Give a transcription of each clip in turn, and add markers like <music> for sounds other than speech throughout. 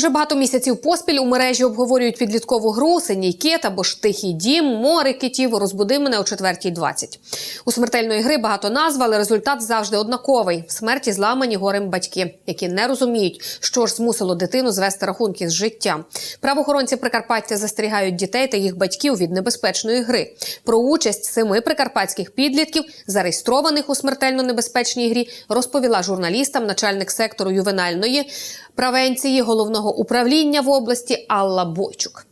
Вже багато місяців поспіль у мережі обговорюють підліткову гру «Синій кит» або ж «Тихий дім», море китів, розбуди мене о 4.20. У смертельної гри багато назв, але результат завжди однаковий: смерті зламані горем батьки, які не розуміють, що ж змусило дитину звести рахунки з життям. Правоохоронці Прикарпаття застерігають дітей та їх батьків від небезпечної гри. Про участь семи прикарпатських підлітків, зареєстрованих у смертельно небезпечній грі, розповіла журналістам начальник сектору ювенальної превенції головного управління в області Алла Бойчук.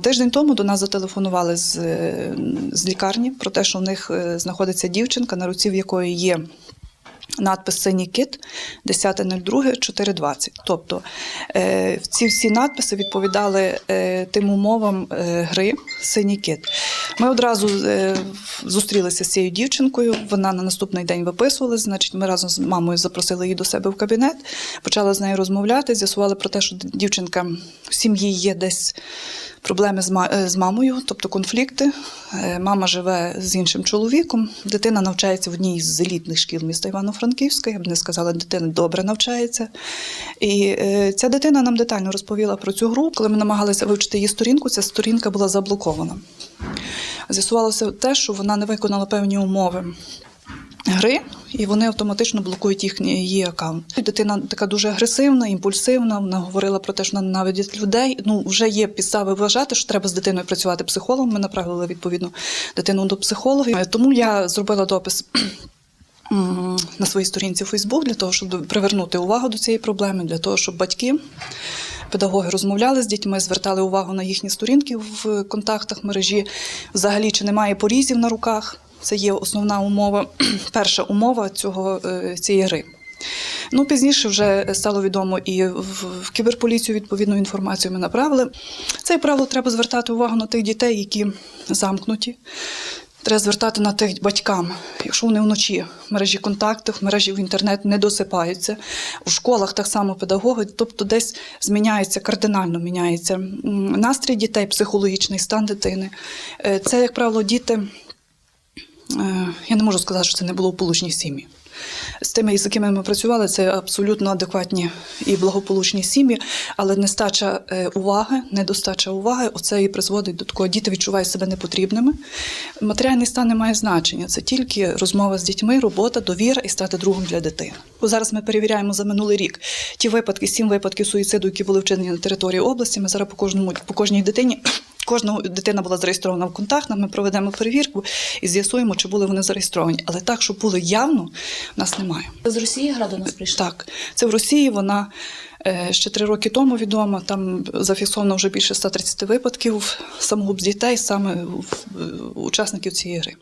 Тиждень тому до нас зателефонували з, е, з лікарні про те, що в них е, знаходиться дівчинка, на руці в якої є надпис Синій кит 10.02.420. Тобто е, ці всі надписи відповідали тим умовам гри Синій кит. Ми одразу е, зустрілися з цією дівчинкою. Вона на наступний день виписувалась. Значить, ми разом з мамою запросили її до себе в кабінет, почали з нею розмовляти. З'ясували про те, що дівчинка в сім'ї є десь проблеми з е, мамою, тобто конфлікти. Е, Мама живе з іншим чоловіком. Дитина навчається в одній з елітних шкіл міста Івано-Франківська. Я б не сказала, дитина добре навчається. І ця дитина нам детально розповіла про цю гру. Коли ми намагалися вивчити її сторінку, ця сторінка була заблокована. З'ясувалося те, що вона не виконала певні умови. Гри, і вони автоматично блокують їхній її аккаунт. Дитина така дуже агресивна, імпульсивна. Вона говорила про те, що вона ненавидить людей. Ну вже є підстави вважати, що треба з дитиною працювати психологом. Ми направили відповідно дитину до психологів. Тому я зробила допис. <clears throat> На своїй сторінці у Фейсбук для того, щоб привернути увагу до цієї проблеми, для того, щоб батьки, педагоги розмовляли з дітьми, звертали увагу на їхні сторінки в контактах мережі. Взагалі, чи немає порізів на руках. Це є основна умова, <clears throat> перша умова цього, е, цієї гри. Ну, пізніше вже стало відомо і в, кіберполіцію відповідну інформацію ми направили. Це, як правило, треба звертати увагу на тих дітей, які замкнуті. Треба звертати на тих батькам, якщо вони вночі в мережі контактів, в мережі в інтернет не досипаються. У школах так само педагоги, тобто десь зміняється, кардинально міняється настрій дітей, психологічний стан дитини. Е, Це, як правило, діти. Е, Я не можу сказати, що це не було в получній сім'ї. З тими, з якими ми працювали, це абсолютно адекватні і благополучні сім'ї, але нестача е, уваги, недостача уваги, оце і призводить до такого, діти відчувають себе непотрібними. Матеріальний стан не має значення. Це тільки розмова з дітьми, робота, довіра і стати другом для дитини. Зараз ми перевіряємо за минулий рік ті випадки, сім випадків суїциду, які були вчинені на території області. Ми зараз по кожному по кожній дитині. Кожна дитина була зареєстрована в контактах, ми проведемо перевірку і з'ясуємо, чи були вони зареєстровані. Але так, щоб було явно, в нас немає. З Росії гра до нас прийшла? Так, це в Росії. Вона е, ще три роки тому відома. Там зафіксовано вже більше 130 випадків самогуб з дітей, саме учасників цієї гри.